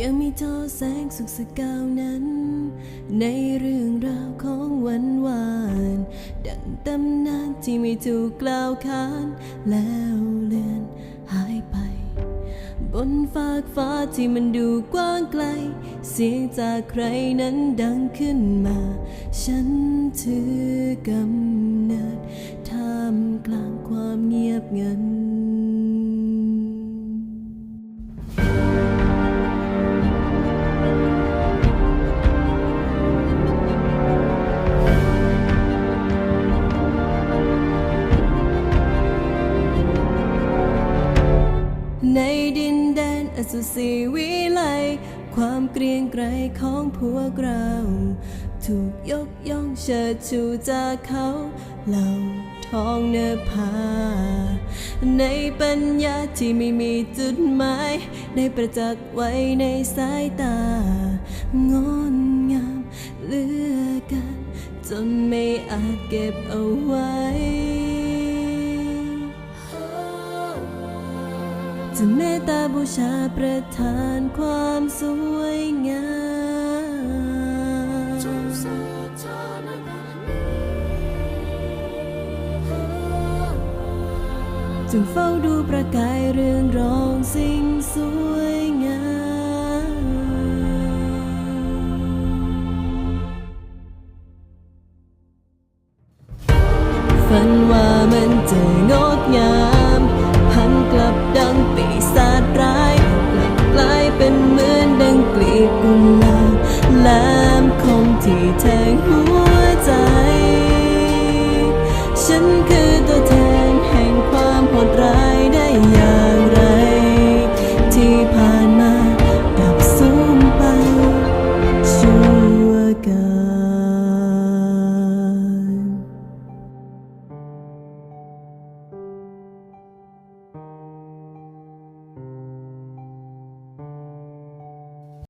ยังมีทอแสงสุขสกาวนั้น ในเรื่องราวของวันวาน ดังตำนานที่ไม่ถูกกล่าวขาน แล้วเลือนหายไป บนฟากฟ้าที่มันดูกว้างไกล เสียงจากใครนั้นดังขึ้นมา ฉันถือกำเนิดท่ามกลางความเงียบงัน ในดินแดนอสุสีวิไล ความเกรียงไกรของพวกเรา ถูกยกย่องเชิดชูจากเขาเหล่าทองเนภา ในปัญญาที่ไม่มีจุดหมาย ได้ประจักษ์ไว้ในสายตา งดงามเหลือกัน จนไม่อาจเก็บเอาไว้ จะเมตตาบูชาประทานความสวยงามจึงเฝ้าดูประกายเรื่องรองสิ่งสวยงามฝันว่ามันจะงดงาม กุหลาบแหลมคมที่แทงหัวใจ ฉันคือ